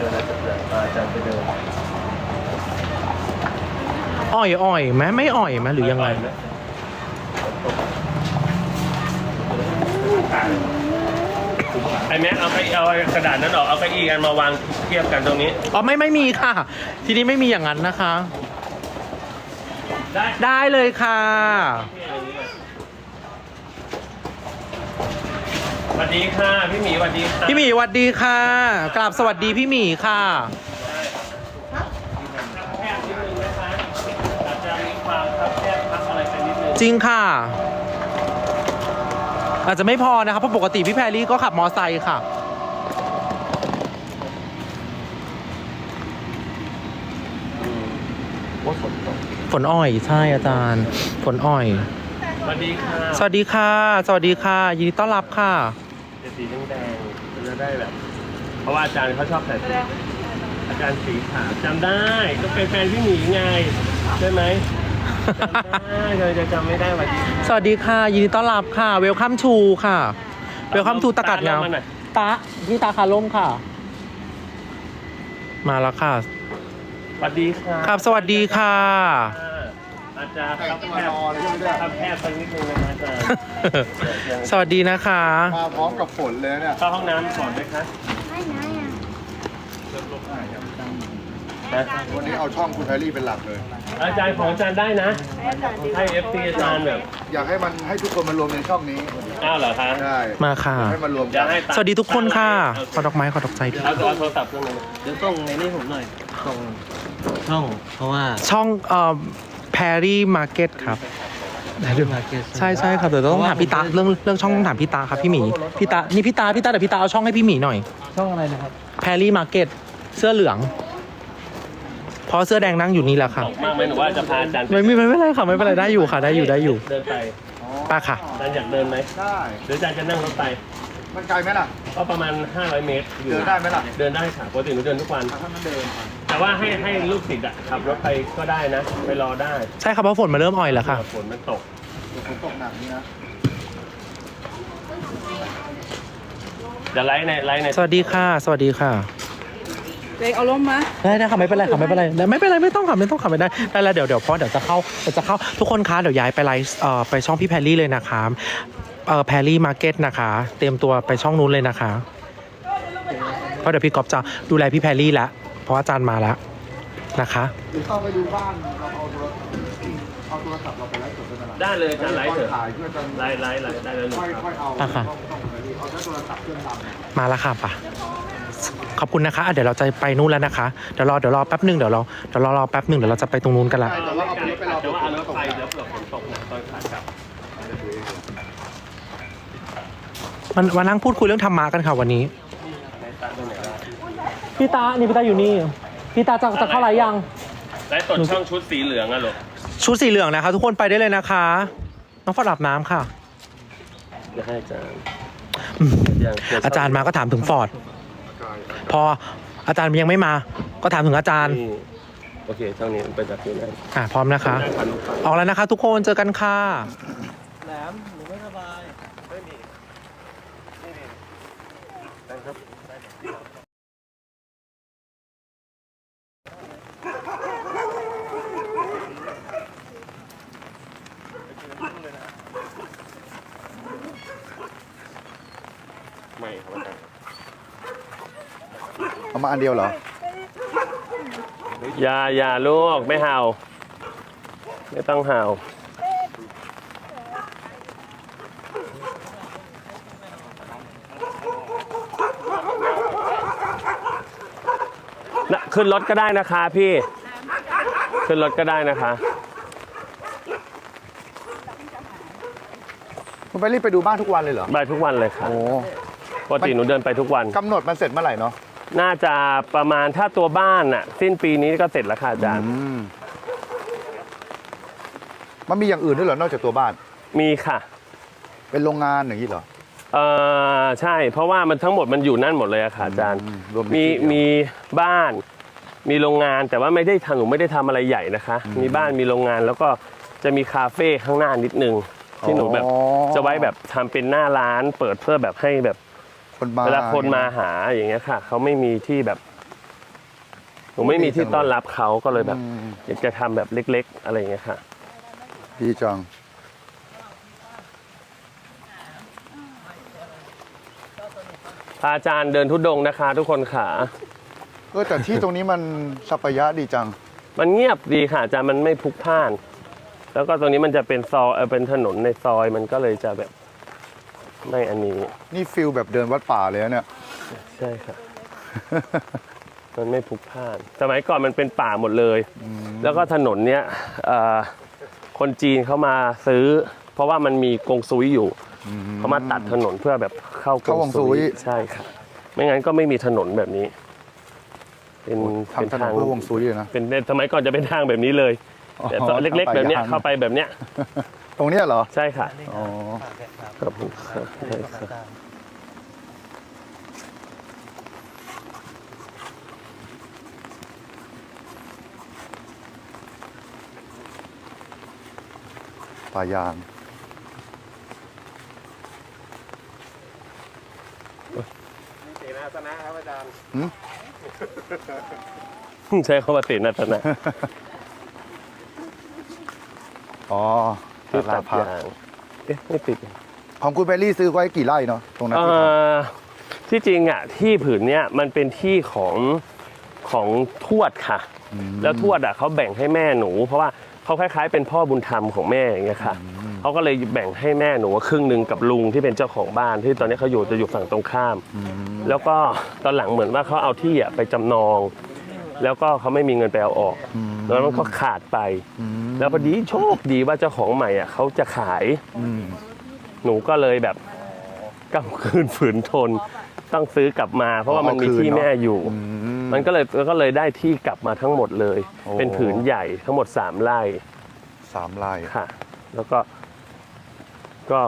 ดินอาจจะอาจารย์ไปเดินอ่อยอ่อยไหมไม่อ่อยไหมหรือยังไงหมไอ้แม็กเอาไปเอากระดาษนั้นออกเอาเก้าอี้กันมาวางเทียบกันตรงนี้อ๋อไม่ไม่มีค่ะ ที่นี่ไม่มีอย่างนั้นนะคะ ได้ได้เลยค่ะ ส วัสดีค่ะพี่หมีสวัสดีค่ะพี่หมีสวัสดีค่ะกราบสวัสดีพี่หมีค่ะแคบนิดนึงนะคะอาจจะมีความครับแคบพักอะไรไปนิดนึงจริงค่ะ อาจจะไม่พอนะครับเพราะปกติพี่แพรรี่ก็ขับมอไซค์ค่ะ ว่าฝนตกฝนอ่อยใช่อาจารย์ ฝนอ่อย สวัสดีค่ะ สวัสดีค่ะ สวัสดีค่ะ ยินดีต้อนรับค่ะ จะสีแดงๆมันจะได้แบบ เพราะว่าอาจารย์เขาชอบใส่สีอาจารย์สีขาวจำได้ก็เป็นแฟนพี่หมีไงใช่ไหมจำได้เลยจะจำไม่ได้วันนี้สวัสดีค่ะ ยินดีต้อนรับค่ะ เวลคัมชูค่ะ เวลคัมทูตะกัดเงาตมมหน่อยตะพี่ตาคาล่มค่ะ มาแล้วค่ะ สวัสดีค่ะ ครับสวัสดีค่ะ อาจารย์ครับแคบครับแคบสักนิดนึงนะคะอาจารย์สวัสดีนะคะ มาพร้อมกับฝนเลยเนี่ยเข้าห้องน้ำก่อนไหมคะนะวันนี้เอาช่องคุณแพรรี่เป็นหลักเลย อาจารย์ของอาจารย์ได้นะ ให้เอฟซีอาจารย์แบบ อยากให้มันให้ทุกคนมารวมในช่องนี้อ้าวเหรอคะได้มาค่ะ ให้มารวมอยากักนให้ตัสวัสดีทุกคนค่ะ ขอดอกไม้ขอดอกใจพี่เอาเอาโทรศัพท์เครื่องนึงเดี๋ยวส่งในนี้ผมหน่อยส่งช่องเพราะว่าช่องเอ่อ แพรรี่มาร์เก็ตครับมาเก็ตใช่ใช่ครับเดี๋ยวต้องถามพี่ตาเรื่องเรื่องช่องต้องถามพี่ตาครับพี่หมีพี่ตานี่พี่ตาพี่ตาเดี๋ยวพี่ตาเอาช่องให้พี่หมีหน่อย ช่องอะไรนะครับแพรรี่มาร์เก็ตเสื้อเหลืองเพราะเสื้อแดงนั่งอยู่นี่แหละค่ะตกมากไหมหนูว่าจะพาอาจารย์ไม่ไม่ไม่เป็นไรค่ะไม่เป็นไรได้อยู่ค่ะ ได้อยู่ได้อยู่เดินไปป้าค่ะอาจารย์อยากเดินไหมได้หรืออาจารย์จะนั่งรถไป มันไกลไหมล่ะก็ประมาณ 500 เมตรอยู่เดินได้ไหมล่ะเดินได้ค่ะปกติหนูเดินทุกวันถ้านั้นเดินไป แต่ว่าให้ให้ลูกศิษย์อะขับรถไปก็ได้นะ ไปรอได้ใช่ครับเพราะฝนมาเริ่มอ่อยแล้วค่ะ ฝนมันตกเดี๋ยวฝนตกหนักนี่นะเดี๋ยวไลฟ์ในไลฟ์ในสวัสดีค่ะ สวัสดีค่ะเล็กเอาล้มมา ได้ได้ค่ะไม่เป็นไรค่ะไม่เป็นไรไม่เป็นไรไม่ต้องค่ะไม่ต้องค่ะไม่ได้ได้แล้วเดี๋ยวเดี๋ยวเพราะเดี๋ยวจะเข้าเดี๋ยวจะเข้าทุกคนคะเดี๋ยวย้ายไปไลฟ์เอ่อไปช่องพี่แพรรี่เลยนะคะเอ่อแพรรี่มาร์เก็ตนะคะ เตรียมตัวไปช่องนู้นเลยนะคะ เพราะเดี๋ยวพี่ก๊อฟจะดูแลพี่แพรรี่แล้วเพ ราะอาจารย์มาแล้วนะคะ หรือเข้าไปดูบ้านเราเอาโทรเอาโทรศัพท์เราไปไลฟ์สดด้วยนะได้เลยอาจารย์ไลฟ์เถอะ ถ่ายเพื่อจะไลฟ์ไลฟ์ไลฟ์ได้เลยหนูค่อยครับ ค่อยเอาอะค่ะช่องช่องคุณแพรรี่เอาแค่โทรศัพท์เครื่องดำเนี่ยมาแล้วค่ะป่ะขอบคุณนะคะอะเดี๋ยวเราจะไปนู่นแล้วนะคะ เดี๋ยวรอเดี๋ยวรอแป๊บหนึ่งเดี๋ยวเราเดี๋ยวรอรอแป๊บหนึ่งเดี๋ยวเราจะไปตรงนู้นกันละใช่แต่ว่าเอาไปรถไปรอแต่ว่าเอารถตกไปแล้วเผื่อฝนตกหนักตอนขากลับ มันมานั่งพูดคุยเรื่องธรรมะกันค่ะวันนี้ในตาตรงไหนล่ะ พี่ตา นี่พี่ตาอยู่นี่ พี่ตาจะจะเข้าไรยัง ไลฟ์สดช่องชุดสีเหลืองอะลูกชุดสีเหลืองนะคะ ทุกคนไปได้เลยนะคะ น้องฟอดอาบน้ำค่ะเดี๋ยวให้อาจารย์อืมยังเดี๋วอาจารย์มาก็ถามถึงฟอร์ด พออาจารย์ยังไม่มา ก็ถามถึงอาจารย์นี่โอเคช่องนี้มันเป็นแบบนี้นะอะพร้อมนะคะได้ครับลูกครับออกแล้วนะคะ ทุกคนเจอกันค่ะ แหลมหนูไม่สบาย ไม่ครับอาจารย์ เอามาอันเดียวเหรอ อย่าอย่าลูกไม่เห่า ไม่ต้องเห่านะขึ้นรถก็ได้นะคะพี่ ขึ้นรถก็ได้นะคะ คุณแพรรี่ไปดูบ้านทุกวันเลยเหรอ ไปทุกวันเลยค่ะโอ้ปกติหนูเดินไปทุกวัน กำหนดมันเสร็จเมื่อไหร่เนาะ น่าจะประมาณถ้าตัวบ้านน่ะ สิ้นปีนี้ก็เสร็จแล้วค่ะอาจารย์ อืมมันมีอย่างอื่นด้วยเหรอนอกจากตัวบ้าน มีค่ะ เป็นโรงงานอย่างนี้เหรอ เออใช่เพราะว่ามันทั้งหมดมันอยู่นั่นหมดเลยอะค่ะอาจารย์ อืมรวมมีที่เดียว มีบ้าน มีโรงงานแต่ว่าไม่ได้ทำหนูไม่ได้ทำอะไรใหญ่นะคะ มีบ้านมีโรงงานแล้วก็จะมีคาเฟ่ข้างหน้านิดนึง ที่หนูแบบอ๋อจะไว้แบบทำเป็นหน้าร้าน เปิดเพื่อแบบให้แบบ คนมา เวลาคนมาหาอย่างเงี้ยค่ะเขาไม่มีที่แบบหนูไม่มีที่ต้อนรับเขาก็เลยแบบ อืม อยากจะทำแบบเล็ก ๆ อะไรอย่างเงี้ยค่ะ ดีจังพาอาจารย์เดินทุดงค์นะคะ ทุกคนขาเออแต่ที่ตรงนี้มันสัปยะดีจัง มันเงียบดีค่ะอาจารย์มันไม่พลุกพล่าน แล้วก็ตรงนี้มันจะเป็นซอยเออเป็นถนนในซอยมันก็เลยจะแบบ ไม่อันนี้นี่ฟิลแบบเดินวัดป่าเลยนะเนี่ย ใช่ค่ะมันไม่พลุกพล่าน สมัยก่อนมันเป็นป่าหมดเลย แล้วก็ถนนเนี้ยเอ่อคนจีนเขามาซื้อ เพราะว่ามันมีกงซุยอยู่เขามาตัดถนนเพื่อแบบเข้ากเข้ากงซุยใช่ค่ะไม่งั้นก็ไม่มีถนนแบบนี้ เป็นเป็นทำถนนทางเพื่อวงซุยเลยนะ เป็นสมัยก่อนจะเป็นทางแบบนี้เลยอ๋อแต่ซอยเล็ก ๆ แบบเนี้ยทางไปเข้าไปแบบเนี้ย ตรงเนี้ยเหรอ ใช่ค่ะ อ๋อครับผมครับใช่ค่ะป่ายางใช้คำว่าตินัตนะ อ๋อ ที่ตลาตัดดผักยางเอ๊ะไม่ติดของคุณแพรรี่ซื้อไว้กี่ไร่เนาะตรงนั้นเอ่ที่ทอที่จริงอะที่ผืนเนี้ยมันเป็นที่ของของทวดค่ะ แล้วทวดอะเขาแบ่งให้แม่หนู เพราะว่าเขาคล้ายๆ เป็นพ่อบุญธรรมของแม่อย่างเงี้ยค่ะเขาก็เลยแบ่งให้แม่หนูครึ่งหนึ่งกับลุงที่เป็นเจ้าของบ้านที่ตอนนี้เขาอยู่จะอยู่ฝั่งตรงข้าม แล้วก็ตอนหลังเหมือนว่าเขาเอาที่อะไปจำนอง แล้วก็เขาไม่มีเงินไปเอาออก แล้วมันก็ขาดไป แล้วพอดีโชคดีว่าเจ้าของใหม่อะเขาจะขายำอืมหนูก็เลยแบบกำคืนฝืนทนต้องซื้อกลับมา เพราะว่ามันมีที่แม่อยู่อืมมันก็เลยก็เลยได้ที่กลับมาทั้งหมดเลยโอ้เป็นผืนใหญ่ทั้งหมด3ไร่สามไร่ค่ะ แล้วก็ ก็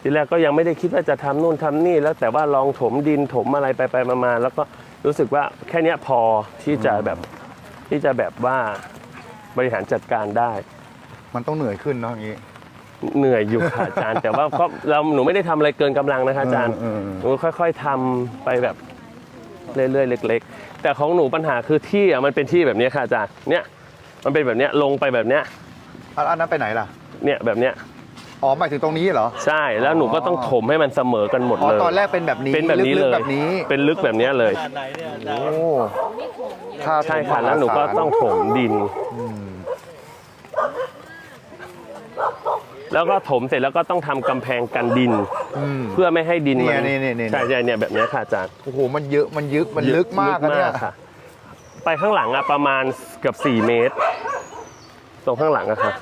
ทีแรกก็ยังไม่ได้คิดว่าจะทำนู่นทำนี่แล้วแต่ว่าลองถมดินถมอะไรไปไปมามาแล้วก็ รู้สึกว่าแค่เนี้ยพอที่จะแบบที่จะแบบว่าบริหารจัดการได้ มันต้องเหนื่อยขึ้นเนาะอย่างนี้ เหนื่อยอยู่ค่ะอาจารย์ แต่ว่าก็เราหนูไม่ได้ทำอะไรเกินกำลังนะคะอาจารย์เออเออหนูค่อย ๆทำไปแบบเรื่อยๆเล็ก ๆ แต่ของหนูปัญหาคือที่อะมันเป็นที่แบบเนี้ยค่ะอาจารย์เนี่ยมันเป็นแบบเนี้ยลงไปแบบเนี้ยอันอันนั้นไปไหนล่ะ เนี่ยแบบเนี้ย อ๋อหมายถึงตรงนี้เหรอ ใช่แล้วหนูก็ต้องถมให้มันเสมอกันหมดอ๋อเลย ตอนแรกเป็นแบบนี้เป็นแบบนี้ลึเลกๆยแบบนี้เป็นลึกแบบเนี้ยเลย ขนาดไหนเนี่ยอาจารโอ้ย์ค่าใช่ค่ะแล้วหนูก็ต้องถมดินอืมแล้วก็ถมเสร็จแล้วก็ต้องทำกำแพงกันดิน อืม เพื่อไม่ให้ดินมัเนี่ยเนี่ยเนี่ย ใช่ใช่เนี่ยแบบเนี้ยค่ะอาจารย์โอ้โหมันเยอะมันยึกมันลึกมากอะเนี่ย ค่ะ ไปข้างหลังอะประมาณเกือบ4เมตร ตรงข้างหลังอะค่ะ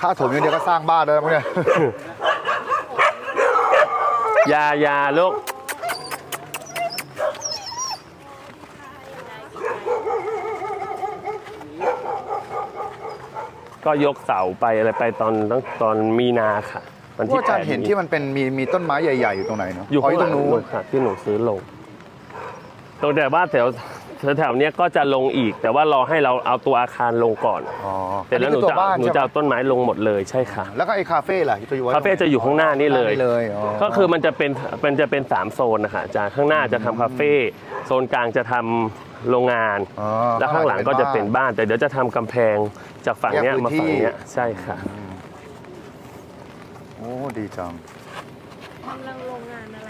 ค่าถมอย่างเดียวก็สร้างบ้านได้แล้วมั้งเนี่ย อยาอยาลูก ก็ยกเสาไปอะไรไปตอนตั้งตอนมีนาค่ะวันว่าที่อาจารย์แปดเห็นที่มันเป็นมีมีต้นไม้ใหญ่ ๆ อยู่ตรงไหนเนาะอยู่ข้างหตลัรงงนู้นู้นนค่ะที่หนูซื้อลงตรงแต่ว่าแถว แถวๆเนี้ยก็จะลงอีก แต่ว่ารอให้เราเอาตัวอาคารลงก่อนอ๋อเสร็จแล้วหนูอัคือจะตัวบ้านหนูใช่จะไหมเอาต้นไม้ลงหมดเลยใช่ค่ะแล้วก็ไอ้คาเฟ่ล่ะจะอยู่ไว้คาเฟ่จะอยู่ข้างหน้านี่เลยข้างหน้าเลยอ๋อก็คือมันจะเป็นมันจะเป็นสามโซนนะคะอาจารย์ข้างหน้าจะทำคาเฟ่โซนกลางจะทำโรงงาน อ๋อ แล้วข้างหลังก็จะเป็นบ้านบ้านแต่เดี๋ยวจะทำกำแพงจากฝั่งเนี้ยแยกพื้มานที่ฝั่งเนี้ยใช่ค่ะ โอ้ดีจัง กำลังโรงงานอะไรคะ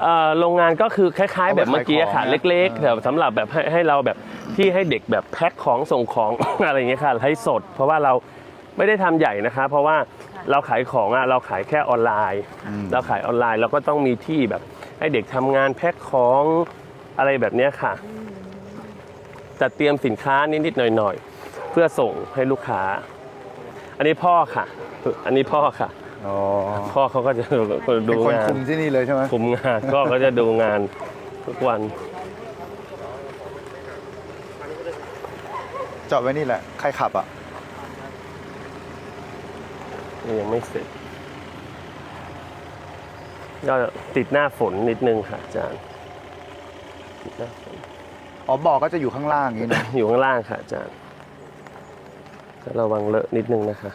เอ่อโรงงานก็คือคล้าย ๆ แบบเมื่อกี้ค่ะ เอาไว้ขายของนะเล็กๆแต่สำหรับแบบให้ให้เราแบบที่ให้เด็กแบบแพ็คของส่งของ อะไรอย่างเงี้ยค่ะให้สด เพราะว่าเราไม่ได้ทำใหญ่นะคะ เพราะว่าเราขายของอะเราขายแค่ออนไลน์อืมเราขายออนไลน์เราก็ต้องมีที่แบบ ให้เด็กทำงานแพ็คของอะไรแบบเนี้ยค่ะจัดเตรียมสินค้านิดๆหน่อยๆ เพื่อส่งให้ลูกค้า อันนี้พ่อค่ะ อันนี้พ่อค่ะ อ๋อพ่อเขาก็จะดูเป็นคนงานคุมที่นี่เลยใช่ไหมคุมงานก็ก็จะดูงานทุกวันจอดไว้นี่แหละ ใครขับอะยังไม่เสร็จก็ติดหน้าฝนนิดนึงค่ะอาจารย์ติดหน้าฝนอ๋อบอกก็จะอยู่ข้างล่างอย่างนี้นะอยู่ข้างล่างค่ะอาจารย์ก็ระวังเลอะนิดนึงนะคะ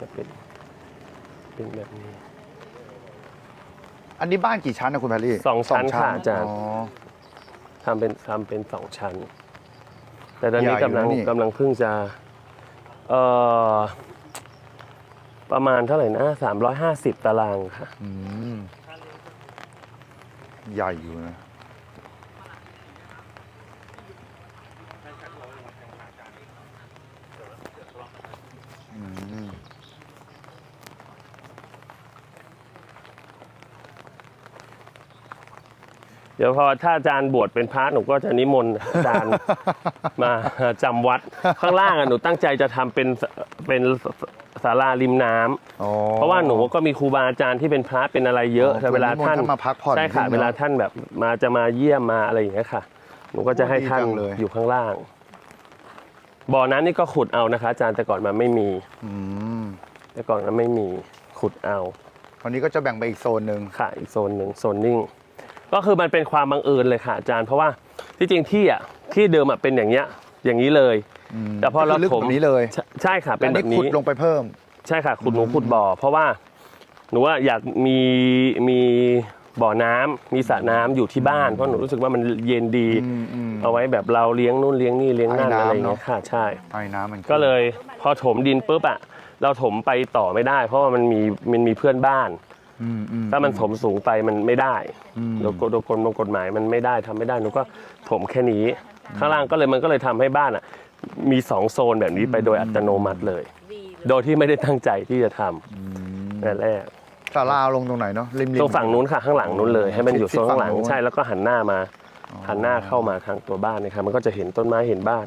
จะเป็นเป็นแบบนี้ อันนี้บ้านกี่ชั้นนะคุณแพรรี่สองชั้นค่ะอาจารย์อ๋อทำเป็นทำเป็นสองชั้น แต่ตอนนี้ใหญ่อยู่กำลังนะนี่กำลังเพิ่งจะเอ่อประมาณเท่าไหร่นะสามร้อยห้าสิบตารางค่ะ อืมใหญ่อยู่นะ เดี๋ยวพอถ้าอาจารย์บวชเป็นพระหนูก็จะนิมนต์อาจารย์ มาจำวัดข้างล่างอะหนูตั้งใจจะทำเป็นเป็นศาลาริมน้ำอ๋อเพราะว่าหนูก็มีครูบาอาจารย์ที่เป็นพระเป็นอะไรเยอะอ๋อแต่เวลาท่านเหมือนนิมนต์ท่านมาพักผ่อนใช่ค่ะที่นี่เนอะเวลาท่านแบบมาจะมาเยี่ยมมาอะไรอย่างเงี้ยค่ะ หนูก็จะให้ท่านดีจังเลยอยู่ข้างล่างบ่อนั้นนี่ก็ขุดเอานะคะ อาจารย์แต่ก่อนมันไม่มีอืมแต่ก่อนมันไม่มีขุดเอาคราวนี้ก็จะแบ่งไปอีกโซนหนึ่งค่ะอีกโซนหนึ่งโซนนิ่ง ก็คือมันเป็นความบังเอิญเลยค่ะอาจารย์ เพราะว่าที่จริงที่อะที่เดิมอะเป็นอย่างเงี้ยอย่างนี้เลยมแต่พอเราก็คืลึกถมแบบนี้เลยใช่ใช่ค่ะ เป็นแล้วแบบขุดนี้ลงไปเพิ่ม ใช่ค่ะขุดหนูขุดบ่อ เพราะว่าหนูว่าอยากมีมีบ่อน้ำมีสระน้ำอยู่ที่บ้านเพราะหนูรู้สึกว่ามันเย็นดี อืมอืม เอาไว้แบบเราเลี้ยงนู่นเลี้ยงนี่เลี้ยงนั่นให้น้ำอะไรอย่างเงี้ยเนอะ ค่ะใช่ไอ้น้ำมันขึ้นก็เลยพอถมดินปุ๊บอะเราถมไปต่อไม่ได้ เพราะว่ามันมีมันมีเพื่อนบ้าน อืมอืถ้ามันถมสูงไปมันไม่ได้อืม โดยกฎโดยกฎกฎหมายมันไม่ได้ทำไม่ได้หนูก็ถมแค่นี้ ข้างล่างก็เลยมันก็เลยทำให้บ้านอะ มีสองโซนแบบนี้ไปโดยอัตโนมัติเลย โดยที่ไม่ได้ตั้งใจที่จะทำแต่แรกศาลาลงตรงไหนเนาะริมริมตรงฝั่งนู้นค่ะข้างหลังนู้นเลย ให้มันอยู่ชิดโซนข้างหลังฝั่งนู้น ใช่แล้วก็หันหน้ามา หันหน้าเข้ามาทางตัวบ้านนะครับมันก็จะเห็นต้นไม้เห็นบ้าน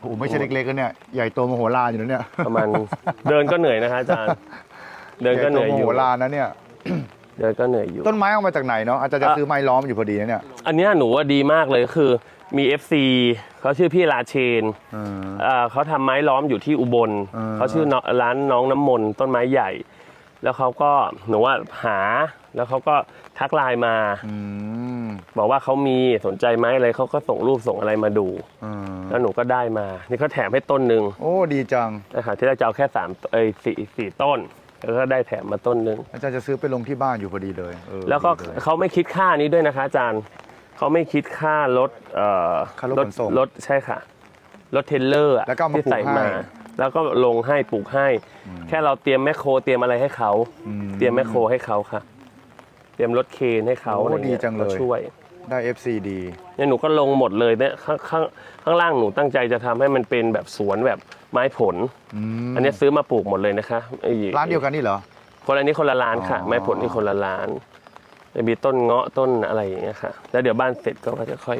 โอ้โหไม่ใช่เล็กๆกันเนี่ย ใหญ่โตมโหฬารอยู่นะเนี่ย ประมาณ เดินก็เหนื่อยนะคะอาจารย์ เดินก็เหนื่อยอยู่ใญ่โตมโหฬารนะเนี่ย เดินก็เหนื่อยอยู่ ต้นไม้เอามาจากไหนเนาะอาจจะจะอะซื้อไม้ล้อมอยู่พอดีนะเนี่ยอันเนี้ยหนูว่าดีมากเลยคือมี FC เขาชื่อพี่ราเชนเออเอ่อเขาทำไม้ล้อมอยู่ที่อุบลอ่า เขาชื่อน้องร้านน้องน้ำมนต์ต้นไม้ใหญ่ แล้วเขาก็หนูว่าหาแล้วเขาก็ทักไลน์มา อืมบอกว่าเขามีสนใจไหมอะไรเขาก็ส่งรูปส่งอะไรมาดูเออแล้วหนูก็ได้มา นี่เขาแถมให้ต้นหนึ่งโอ้ดีจัง นะคะที่แรกจะเอาแค่สามเอ้ยสี่สี่ต้น แล้วก็ได้แถมมาต้นหนึ่งอาจารย์จะซื้อไปลงที่บ้านอยู่พอดีเลยเออแล้วก็ดีเย เขาไม่คิดค่านี้ด้วยนะคะอาจารย์ เขาไม่คิดค่ารถเอ่อค่ารถขนส่งรถใช่ค่ะ รถเทรลเลอร์อะแล้วก็เอามาที่ใส่ปลูกให้ มา แล้วก็ลงให้ปลูกให้ แค่เราเตรียมแมคโครเตรียมอะไรให้เขาอืมเตรียมแมคโครให้เขาค่ะ เตรียมรถเคนให้เขาโอ้อะไรเงี้ดีจังเลย มาช่วย ได้ FC ดีเนี่ยหนูก็ลงหมดเลยเนี่ยข้างข้างข้างล่างหนูตั้งใจจะทำให้มันเป็นแบบสวนแบบไม้ผลอืมอันเนี้ยซื้อมาปลูกหมดเลยนะคะไอ้ร้านเดียวกันนี่เหรอ คนละนี้คนละร้านค่ะอ๋อไม้ผลนี่คนละร้านจะมีต้นเงาะต้นอะไรอย่างเงี้ยค่ะ แล้วเดี๋ยวบ้านเสร็จก็จะค่อย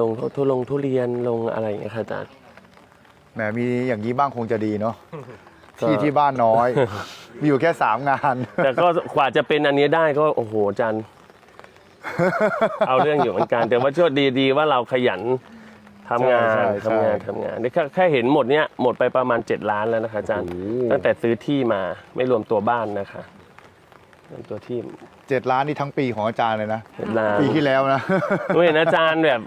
ลงทุลงทุเรียนลงอะไรอย่างเงี้ยค่ะอาจารย์ แหมมีอย่างนี้บ้างคงจะดีเนาะก็ ที่ที่บ้านน้อย มีอยู่แค่สามงาน แต่ก็กว่าจะเป็นอันนี้ได้ก็โอ้โหอาจารย์ เอาเรื่องอยู่เหมือนกันแต่ว่าโชคดีดีว่าเราขยันทำงานใช่ใช่ทำงานทำงานนี่แค่แค่เห็นหมดเนี้ยหมดไปประมาณ 7 ล้านแล้วนะคะอาจารย์โอ้โหตั้งแต่ซื้อที่มาไม่รวมตัวบ้านนะคะรวมตัวที่เจ็ดล้านนี่ทั้งปีของอาจารย์เลยนะ เจ็ดล้าน ปีที่แล้วนะ หนูเห็นอาจารย์แบบ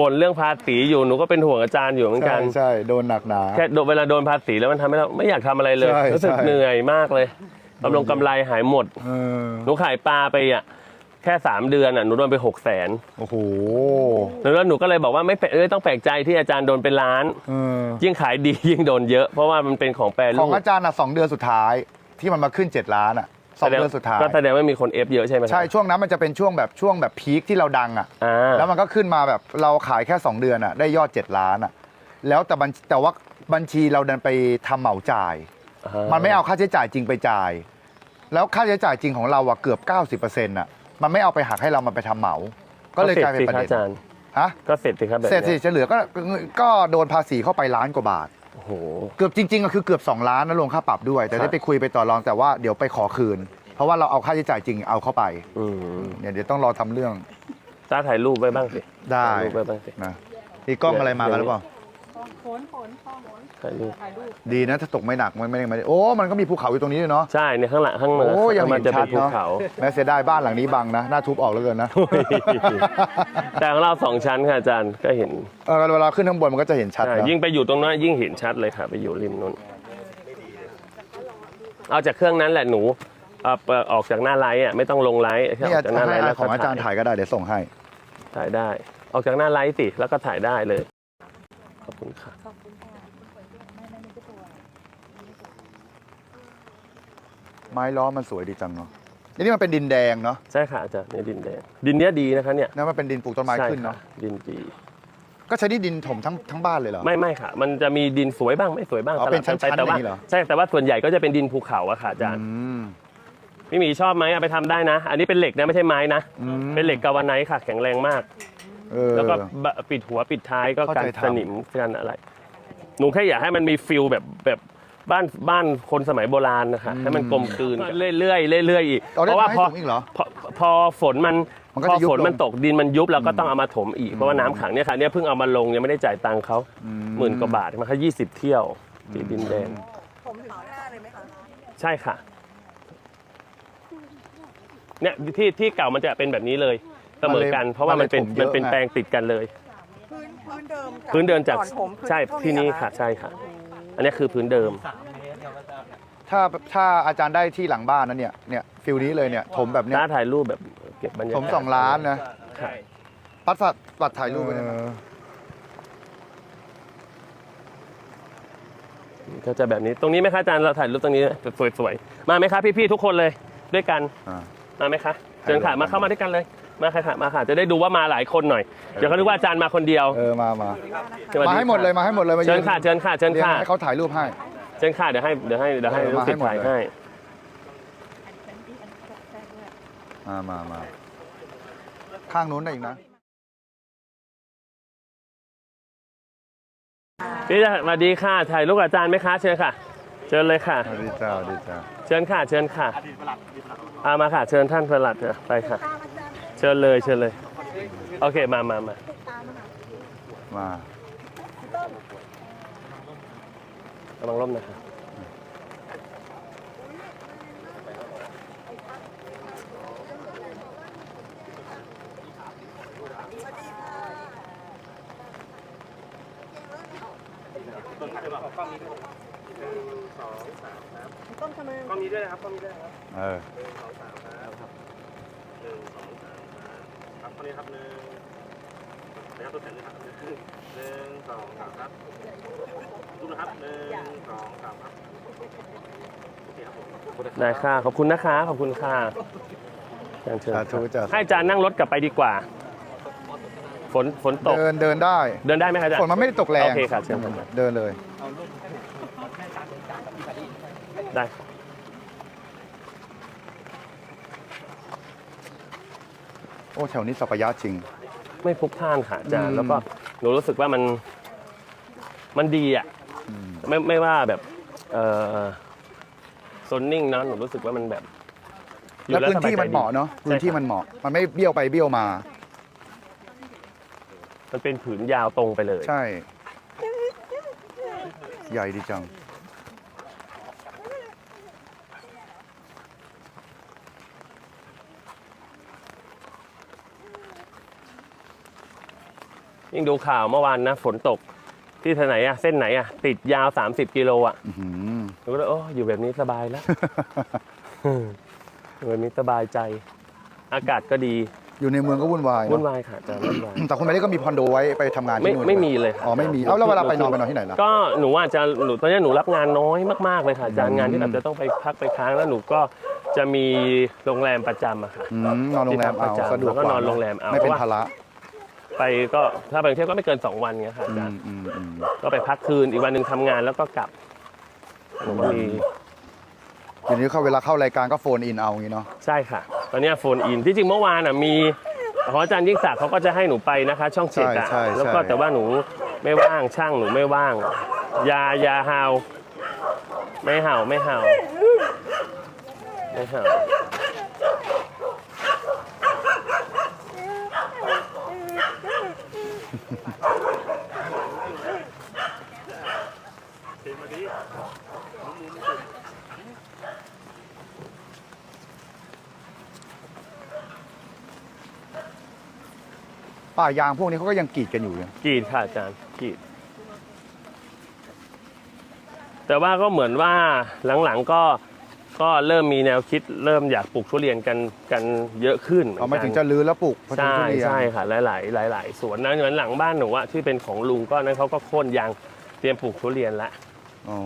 บ่นเรื่องภาษีอยู่หนูก็เป็นห่วงอาจารย์อยู่เหมือนกัใช่นใช่โดนหนักหนา แค่โดนเวลาโดนภาษีแล้วมันทำให้เราไม่อยากทำอะไรเลยใช่รู้สึกใช่ เหนื่อยมากเลยกำลงกำไรหายหมดเออ หนูขายปลาไปอะ แค่สามเดือนอะหนูโดนไปหกแสนโอ้โหแล้วหนูก็เลยบอกว่าไม่แปลกเอ้ยต้องแปลกใจที่อาจารย์โดนเป็นล้าน เออยิ่งขายดียิ่งโดนเยอะเพราะว่ามันเป็นของแปรขรูองปอาจารย์อะสองเดือนสุดท้ายที่มันมาขึ้นเจ็ดล้านอะสองเดือนสุดท้าย ก็แสดงว่ามีคนเอฟเยอะใช่ไหมครับใช่ช่วงนั้นมันจะเป็นช่วงแบบช่วงแบบพีคที่เราดังอะ อ่า แล้วมันก็ขึ้นมาแบบเราขายแค่ 2 เดือนอะได้ยอด 7 ล้านอะ แล้วแต่บัญแต่ว่าบัญชีเราดันไปทำเหมาจ่าย มันไม่เอาค่าใช้จ่ายจริงไปจ่าย แล้วค่าใช้จ่ายจริงของเราอะเกือบ 90%อะ มันไม่เอาไปหักให้เรามาไปทำเหมา ก็เลยกลายเป็นประเด็นก็สจสิคบอาจารย์ฮะก็เสร็จสิครับแบบเสร็จสินี้ยจะเหลือก็ก็โดนภาษีเข้าไปล้านกว่าบาท โอ้โห เกือบจริงๆก็คือเกือบ 2 ล้านนะรวมค่าปรับด้วย แต่ครัได้บไปคุยไปต่อรองแต่ว่าเดี๋ยวไปขอคืน เพราะว่าเราเอาค่าใช้จ่ายจริงเอาเข้าไปอืมเนี่ยเดี๋ยวต้องรอทำเรื่องตาถ่ายรูปไว้บ้างสิได้ถ่ายรูปไว้บ้างสินะมีกล้องอะไรมากันหรือเปล่า ฝนฝนฝนฝนถ่ายรูป ถ่ายรูปดีนะถ้าตกไม่หนักไม่ไม่ได้ไม่ได้โอ้มันก็มีภูเขาอยู่ตรงนี้ด้วยเนาะ ใช่ในข้างหลังข้างเหนืโอ้ยังมัเห็นจะเป็ชันดภูเนาะเขา แม้เสียดายบ้านหลังนี้บังนะหน้าทุบออกแล้วเกินนะ แต่ของเราสองชั้นค่ะอาจารย์ก็เห็นเออเวลาขึ้นข้างบนมันก็จะเห็นชัดใช่นะยิ่งไปอยู่ตรงนั้นยิ่งเห็นชัดเลยค่ะ ไปอยู่ริมนู้นเอาจากเครื่องนั้นแหละหนูเอ่อเปิดออกจากหน้าไลฟ์อะไม่ต้องลงไลฟ์แค่นี่ออกจากหน้าไลให้ฟ์แล้วของอาจารย์ถ่ายก็ได้เดี๋ยวส่งให้ ถ่ายได้ ออกจากหน้าไลฟ์สิแล้วก็ถ่ายได้เลย ขอบคุณค่ะไม้ล้อมันสวยดีจังเนาะนี่มันเป็นดินแดงเนาะใช่ค่ะอาจารย์เนี่ยดินแดงดินเนี้ยดีนะคะเนี่ยนั่นมันเป็นดินปลูกต้นไม้ใช่ขึ้นค่ะเนาะดินดีก็ใช้ที่ดินถมทั้งทั้งบ้านเลยเหรอ ไม่ไม่ค่ะ มันจะมีดินสวยบ้างไม่สวยบ้างอ๋อสลับเป็นชั้กันนๆไปแต่ว่าอย่างนี้เหรอ ใช่แต่ว่าส่วนใหญ่ก็จะเป็นดินภูเขาอะค่ะอาจารย์อืม พี่หมีชอบไหมเอาไปทำได้นะ อันนี้เป็นเหล็กนะไม่ใช่ไม้นะ อืม เป็นเหล็กกาวาไนท์ค่ะ แข็งแรงมาก เออ แล้วก็บะปิดหัวปิดท้ายก็เข้ากันใจทำ สนิมกันอะไร หนูแค่อยากให้มันมีฟิลแบบแบบบ้านบ้านคนสมัยโบราณนะคะให้มันกลมกลืนเรื่อยๆเรื่อยๆอีกเอาได้เพราะว่าให้พอสูงอีกเหรอพอพอฝนมันมันก็พอจะยุบฝนมันลง ตกดินมันยุบเราก็ต้องเอามาถมอีกเพราะว่าน้ำขังเนี่ยค่ะเนี่ยเพิ่งเอามาลงยังไม่ได้จ่ายตังค์เขาอืหมื่นกว่าบาทมาแค่ยี่สิบเที่ยวตีดินแดงผมถึงหน้าเลยไหมคะ ใช่ค่ะเนี่ยที่ที่เก่ามันจะเป็นแบบนี้เลย เสมอกัน เพราะว่ามันเป็นมันเป็นแปลงติดกันเลย พื้นพื้นเดิมกับพื้นเดินจากก่อนผมพื้นใช่เท่าที่นี่เหรอค่ะใช่ค่ะ อันนี้คือพื้นเดิมสามเมตรครับอาจารย์ถ้าถ้าอาจารย์ได้ที่หลังบ้านนั้นเนี่ยเนี่ยฟิลนี้เลยเนี่ยถมแบบเนี้ยน้าถ่ายรูปแบบเก็บบรรยากาถศมสองล้านนะค่ะปัดปัดปัดถ่ายรูปไปได้ไหมก็จะแบบนี้ตรงนี้ไหมคะอาจารย์เราถ่ายรูปตรงนี้สวยๆมาไหมคะพี่ๆทุกคนเลยด้วยกันอ่า มาไหมคะเชิญค่ะมาเข้ามาด้วยกันเลย มาค่ะค่ะมาค่ะ จะได้ดูว่ามาหลายคนหน่อย เดี๋ยวเขาคิดว่าอาจารย์มาคนเดียว เออมามาสวัสมาให้หมดเลยมาให้หมดเลยมาเชิญค่ะเชิญค่ะเชิญเดี๋ยวค่ะให้เขาถ่ายรูปให้ เชิญค่ะเดี๋ยวให้เดี๋ยวให้เดี๋ยวให้เออลูกมาศิษย์ให้ถ่ายหมดเลยให้มามามาข้างนู้นได้อีกนะพี่จะสวัสดีค่ะ ถ่ายรูปกับอาจารย์ไหมคะ เชิญค่ะ เชิญเลยค่ะสวัสดีจ้าสวัสดีจ้าเชิญค่ะ เชิญค่ะอามาค่ะ เชิญท่านประหลัดเถอะไปค่ะเชิญเลยเชิญเลย โอเคมามามามาระวังร่มนะครับกล้องนี้ด้วยนะครับกล้องนี้ด้วยนะครับเออครับ คนนี้ครับหนึ่งนะครับตัวแทนเลยครับหนึ่งสองสามครับรูปนะครับหนึ่งสองสามครับโอเคครับผมได้ค่ะขอบคุณนะคะขอบคุณค่ะอาจารย์เชิญสาธุจ้ะให้อาจารย์นั่งรถกลับไปดีกว่า ฝนฝนตก เดินเดินได้เดินได้ไหมครับอาจารฝนย์มันไม่ได้ตกแรงโอเคครับเชิญครับ เดินเลย ได้ โอ้แถวนี้สัปยะจริง ไม่พลุกพล่านค่ะอาจารอืย์ม แล้วก็หนูรู้สึกว่ามันมันดีอะอืมไม่ไม่ว่าแบบ เออโซนนิ่งนะหนูรู้สึกว่ามันแบบอยู่แล้วพื้นที่สบยใจมันเหมาะเนาะใช่พื้นที่มันเหมาะมันไม่เบี้ยวไปเบี้ยวมา มันเป็นผืนยาวตรงไปเลย ใช่ ใหญ่ดีจัง ยิ่งดูข่าวเมื่อวานนะฝนตกที่ไหนอะเส้นไหนอะติดยาว 30 กิโลอะอื้อหือหนูก็เลยโอ้อยู่แบบนี้สบายแล้วอยู่แบบนี้สบายใจ อากาศก็ดีอยู่ในเมืองก็วุ่นวายวุ่นเนอะวายค่ะอาจารย์วุ่นวายแต่คุณไม่ได้ก็มีคอนโดไว้ไปทำงานไม่ที่นู่นไม่หมีเลยค่ะอ๋อไม่มีเอาแล้วเวลาไปนอนไปนอนที่ไหนล่ะก็หนูอาจจะหนูตอนนี้หนูรับงานน้อยมากๆเลยค่ะอาจารย์งานที่แบบจะต้องไปพักไปค้างแล้วหนูก็จะมีโรงแรมประจำอะค่ะอืมนอนโรงแรมเอาที่พักประจำสะดวกแล้วก็กว่านอนโรงแรมเอาไม่เป็นเพราะว่าภาระ ไปก็ถ้าไปกรุงเทพก็ไม่เกิน2วันเงี้ยค่ะอาอืจารมย์อืมอืมก็ไปพักคืนอีกวันหนึ่งทำงานแล้วก็กลับหนูก็มีทีนี้เข้าเวลาเข้ารายการก็โฟนอินเอาอย่างนี้เนาะ ใช่ค่ะ ตอนเนี้โฟนอินที่จริงเมื่อวานอะมีของอาจารย์ยิ่งศักดิ์เขาก็จะให้หนูไปนะคะ ช่องเจ็ดอะใช่ใช่แล้วก็ใช่ แต่ว่าหนูไม่ว่างช่างหนูไม่ว่างอยาอยาเห่าไม่เห่าไม่เห่าไม่เห่า ป่ายางพวกนี้เขาก็ยังกรีดกันอยู่เลยกรีดค่ะอาจารย์กรีด แต่ว่าก็เหมือนว่าหลังๆก็ ก็เริ่มมีแนวคิดเริ่มอยากปลูกทุเรียนกันกันเยอะขึ้นเหมือนเอากันไม่ถึงจะลื้อแล้วปลูกผสมใช่ทุเรียนใช่ค่ะหลายๆหลายๆสวนนะเหมือนหลังบ้านหนูอะที่เป็นของลุงก็นั้นเขาก็โค่นยางเตรียมปลูกทุเรียนละอ๋อ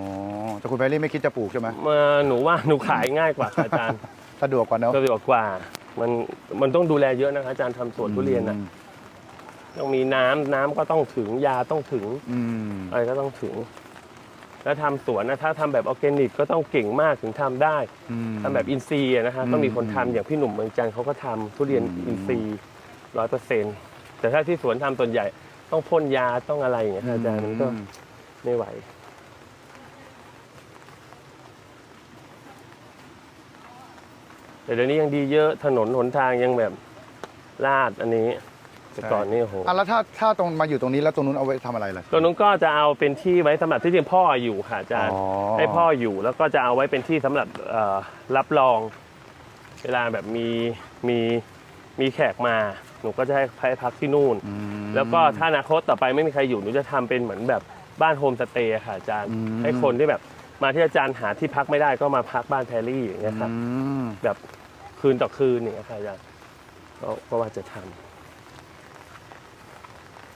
แต่คุณแพรรี่ไม่คิดจะปลูกใช่ไหมมาหนูว่าหนูขายง่ายกว่าค่ะอาจารย์สะดวกกว่าเนอะก็ดีกว่ามันมันต้องดูแลเยอะนะคะอาจารย์ทำสวนทุเรียนนะต้องมีน้ำน้ำก็ต้องถึงยาต้องถึงอืมอะไรก็ต้องถึง แล้วทำสวนนะถ้าทำแบบออร์แกนิกก็ต้องเก่งมากถึงทำได้อืม ทำแบบอินทรีย์อะนะฮะอืมต้องมีคนทำอย่างพี่หนุ่มเมืองจันทร์เขาก็ทำทุเรียนอืมอินทรีย์ร้อยเปอร์เซ็นต์แต่ถ้าที่สวนทำส่วนใหญ่ต้องพ่นยาต้องอะไรอย่างเงี้ยค่ะอาจารย์มันก็ไม่ไหว แต่เดี๋ยวนี้ยังดีเยอะถนนหนทางยังแบบลาดอันนี้ แต่ก่อนนี่โอ้โหอะแล้วถ้าถ้าตรงมาอยู่ตรงนี้แล้วตรงนู้นเอาไว้ทำอะไรล่ะตัวนู้นก็จะเอาเป็นที่ไว้สำหรับที่จริงพ่ออยู่ค่ะอาจารย์อ๋อ ให้พ่ออยู่แล้วก็จะเอาไว้เป็นที่สำหรับเอ่อรับรอง เวลาแบบมีมีมีแขกมาหนูก็จะให้ให้พักที่นู่นอืมแล้วก็ถ้าอนาคตต่อไปไม่มีใครอยู่หนูจะทำเป็นเหมือนแบบบ้านโฮมสเตย์ค่ะอาจารย์อืมให้คนที่แบบมาที่อาจารย์หาที่พักไม่ได้ก็มาพักบ้านแพรรี่อย่างเงี้ยครับ อืม แบบคืนต่อคืนอย่างเงี้ยค่ะอาจารย์ก็ก็ว่าจะทำ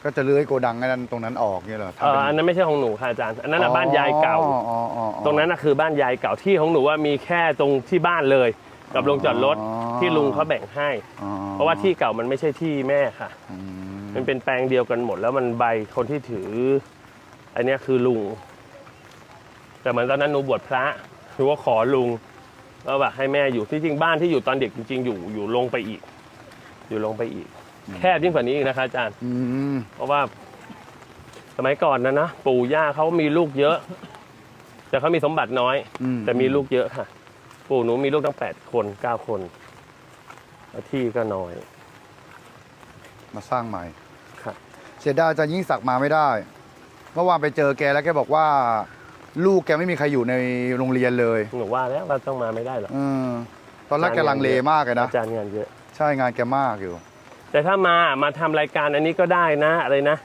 ก็จะเลื้อยโกดังไอ้นั้นตรงนั้นออกเนี่ยเหรอเอออันนั้นไม่ใช่ของหนูค่ะอาจารย์ อันนั้นนะบ้านยายเก่า อ๋ออ๋ออ๋อตรงนั้นนะคือบ้านยายเก่าที่ของหนูว่ามีแค่ตรงที่บ้านเลย กับโรงจอดรถอ๋อ ที่ลุงเขาแบ่งให้ อ๋อเพราะว่าที่เก่ามันไม่ใช่ที่แม่ค่ะ อืมมันเป็นแปลงเดียวกันหมด แล้วมันใบคนที่ถือ อันเนี้ยคือลุง แต่เหมือนตอนนั้นหนูบวชพระหนูก็ขอลุงแล้วแบบให้แม่อยู่ที่จริงบ้านที่อยู่ตอนเด็กจริง ๆ อยู่อยู่ลงไปอีก อยู่ลงไปอีก แคบยิ่งกว่านี้อีกนะคะอาจารย์ อืมเพราะว่า สมัยก่อนนะนะปู่ย่าเขามีลูกเยอะ แต่เขามีสมบัติน้อย อืแต่มีลูกเยอะค่ะ ปู่หนูมีลูกตั้งแปดคนเก้าคนแล้วที่ก็น้อย มาสร้างใหม่ครับ เสียดายอาจารย์ยิ่งศักดิ์มาไม่ได้ เมื่อวานไปเจอแกแล้วแกบอกว่า ลูกแกไม่มีใครอยู่ในโรงเรียนเลยหนูว่าแล้วเราต้องมาไม่ได้หรอกเออตอนแรกแกลังเลมากเลยนะอาจารย์งานเยอะ ใช่งานแกมากอยู่ แต่ถ้ามามาทำรายการอันนี้ก็ได้นะอะไรนะ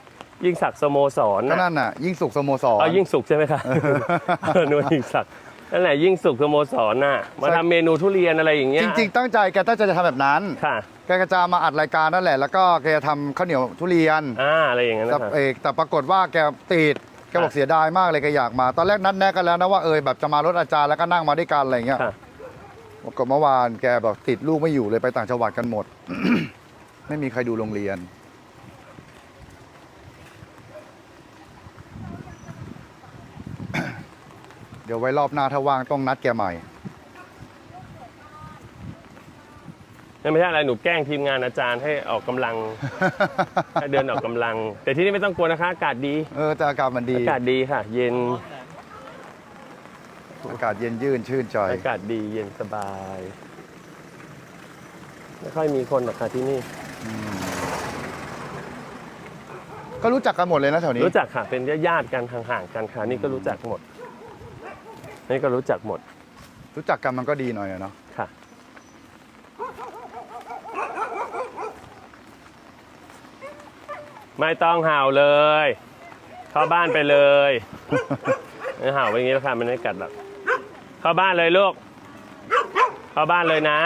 ยิ่งศักดิ์สโมสรก็นะนั่นน่ะ ยิ่งสุขสโมสร เอายิ่งสุกใช่ไหมคะเออนึกว่ายิ่งศักดิ์นั่นแหละยิ่งสุกสโมสรน่ะมาทำเมนูทุเรียนอะไรอย่างเงี้ยจริง ๆ ตั้งใจแกตั้งใจจะทำแบบนั้น ค่ะ แกก็จะมาอัดรายการนั่นแหละ แล้วก็แกจะทำข้าวเหนียวทุเรียนอ่าอะไรอย่างเงี้ยแต่นะคะเอกแต่ปรากฏว่าแกติด แกบอกเสียดายมากเลยแกอยากมา ตอนแรกนัดแนะกันแล้วนะว่าเออแบบจะมารถอาจารย์แล้วก็นั่งมาด้วยกันอะไรเงี้ยค่ะ ปรากฏเมื่อวานแกบอกติดลูกไม่อยู่เลยไปต่างจังหวัดกันหมด ไม่มีใครดูโรงเรียน เดี๋ยวไว้รอบหน้าถ้าว่างต้องนัดแกใหม่ไม่ใช่อะไรหนูแกล้งทีมงานอาจารย์ให้ออกกำลัง ให้เดินออกกำลัง แต่ที่นี่ไม่ต้องกลัวนะคะอากาศดีเออแต่อากาศมันดี อากาศดีค่ะ เย็นอากาศเย็นยื่นชื่นใจ อากาศดีเย็นสบาย ไม่ค่อยมีคนหรอกค่ะที่นี่ ก็รู้จักกันหมดเลยนะแถวนี้รู้จักค่ะเป็นญาติๆกันห่างๆกันค่ะนี่ก็รู้จักหมด นี่ก็รู้จักหมด รู้จักกันมันก็ดีหน่อยอะเนาะค่ะ ไม่ต้องเห่าเลย เข้าบ้านไปเลยไม่เห่าไปอย่างนี้แล้วค่ะมันไม่กัดหรอกเข้าบ้านเลยลูก เข้าบ้านเลยนะ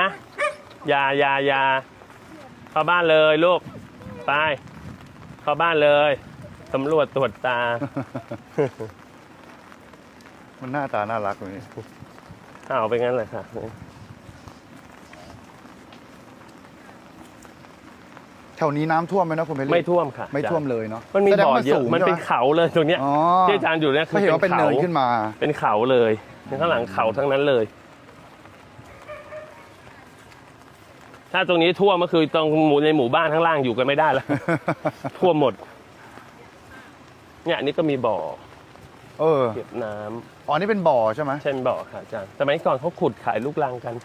อย่าอย่าอย่า เข้าบ้านเลยลูก ไป เข้าบ้านเลยสำรวจตรวจตา มันหน้าตาน่ารักเลยเห่าไปงั้นเลยค่ะ แถวนี้น้ำท่วมไหมนะคุณเพชรไม่ท่วมค่ะไม่ท่วมเลยเนาะมันมีแสดงบ่อว่าเยอะ สูงมันเป็นใช่ไหเขาเลยตรงเนี้ยอ๋อที่อาจารย์อยู่เนี่ยคืก็อเห็นเป็นว่าเป็นเขาเนินขึ้นมา เป็นเขาเลยข้างหลังเขาทั้งนั้นเลย ถ้าตรงนี้ท่วมก็คือตรงหมู่ในหมู่บ้านข้างล่างอยู่กันไม่ได้แล้ว ท่วมหมด เนี่ยอันนี้ก็มีบ่อเออเก็บน้ำอ๋อนี่เป็นบ่อใช่ไหมเช่นบ่อค่ะอาจารย์สมัยก่อนเขาขุดขายลูกรังกัน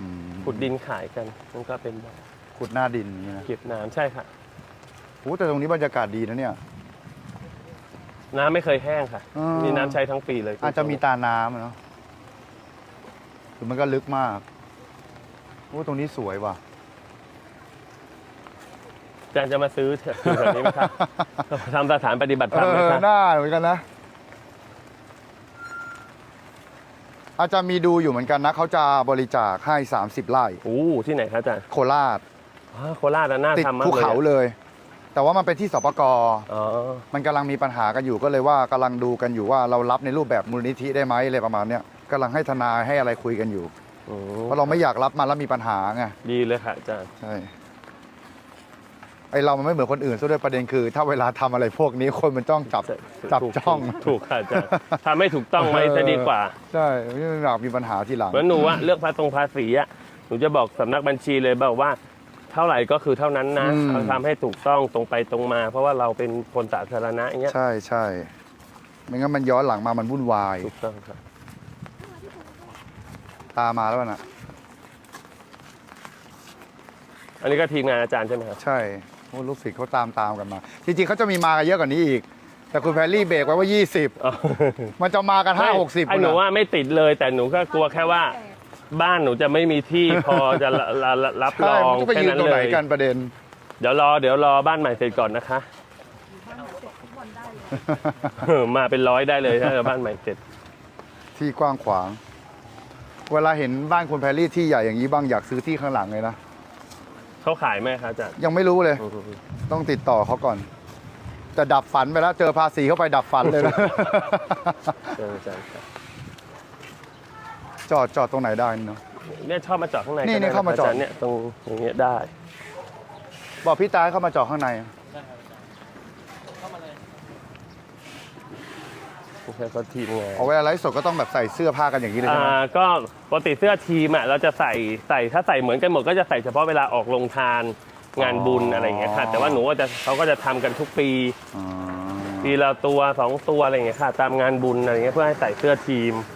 อืมขุดดินขายกันมันก็เป็นบ่อขุดหน้าดินอย่างนี้นะเก็บน้ำใช่ค่ะ โอ้แต่ตรงนี้บรรยากาศดีนะเนี่ย น้ำไม่เคยแห้งค่ะ อืม มีน้ำใช้ทั้งปีเลยอาจจะมีตาน้ำอะเนาะหรือมันก็ลึกมาก โอ้ตรงนี้สวยว่ะ อาจารย์จะมาซื้อเถอะซื้อแบบนี้ไหมครับ ทำสถานปฏิบัติธรรมไหมเออครับน่าเหมือนกันนะ อาจารย์มีดูอยู่เหมือนกันนะ เขาจะบริจาคให้ 30 ไร่ โอ้ที่ไหนครับอาจารย์โคราช อ๋อโคราชน่ะน่าติดทำมากภูเลยเขาเลย แต่ว่ามันเป็นที่สปกอ๋อมันกำลังมีปัญหากันอยู่ก็เลยว่ากำลังดูกันอยู่ว่าเรารับในรูปแบบมูลนิธิได้ไหมอะไรประมาณเนี้ยกำลังให้ทนายให้อะไรคุยกันอยู่ อืมเพราะเราไม่อยากรับมาแล้วมีปัญหาไงดีเลยค่ะอาจารย์ ใช่ไอเรามันไม่เหมือนคนอื่นซะด้วยประเด็นคือ ถ้าเวลาทำอะไรพวกนี้คนมันจ้องจับจับถูกจ้อง ถูกค่ะอาจารย์ทำให้ถูกต้องไว้จะดีกว่า ใช่ไม่อยากมีปัญหาทีหลังเหมือนหนูอะเลือกภาตรงภาษีอะหนูจะบอกสำนักบัญชีเลยบอกว่าเท่าไหร่ก็คือเท่านั้นนะอืมเราทำให้ถูกต้องตรงไปตรงมา เพราะว่าเราเป็นคนสาธารณะอย่างเงี้ยใช่ใช่ไม่งั้นมันย้อนหลังมามันวุ่นวาย ถูกต้องครับ ตามมาแล้วน่ะ อันนี้ก็ทีมงานอาจารย์ใช่ไหมครับ ใช่โอ้ลูกศิษย์เขาตามตามกันมา จริงๆเขาจะมีมากันเยอะกว่านี้อีก แต่คุณแพรรี่เบรกไว้ว่า 20 มันจะมากัน 5 60ไอ้หนูว่าไม่ติดเลยแต่หนูก็กลัวแค่ว่า บ้านหนูจะไม่มีที่พอจะละละละรับรใช่องมันจะไปแค่ยืนนั้นตรงเลไหนยกันประเด็น เดี๋ยวรอเดี๋ยวรอบ้านใหม่เสร็จก่อนนะคะมาเป็นร้อยได้เลยถ้าบ้านใหม่เสร็จ ที่กว้างขวาง เวลาเห็นบ้านคุณแพรรี่ที่ใหญ่อย่างนี้บ้างอยากซื้อที่ข้างหลังเลยนะ เขาขายไหมครับอาจารย์ยังไม่รู้เลย ต้องติดต่อเขาก่อนแต่ดับฝันไปแล้ว เจอภาษีเข้าไปดับฝันเลยนะเอออาจารย์ครับจอดจอดตรงไหนได้เนาะ เนี่ยชอบมาจอดข้างในนี่ก็ได้นี่เข้ามาจอดรย์เนี่ยตรงอย่างเงี้ยได้ บอกพี่ตาให้เข้ามาจอดข้างใน ไม่ใช่เขาทีมงานเอาเวลาไลฟ์สดก็ต้องแบบใส่เสื้อผ้ากันอย่างนี้เลยใช่ไหมอ่าก็ปกติเสื้อทีมอะเราจะใส่ใส่ถ้าใส่เหมือนกันหมดก็จะใส่เฉพาะเวลาออกลงทานงานบุญอะไรอย่างเงี้ยค่ะ แต่ว่าหนูว่าจะเขาก็จะทำกันทุกปีอ๋อปีละตัวสองตัวอะไรอย่างเงี้ยค่ะ ตามงานบุญอะไรเงี้ยเพื่อให้ใส่เสื้อทีมอ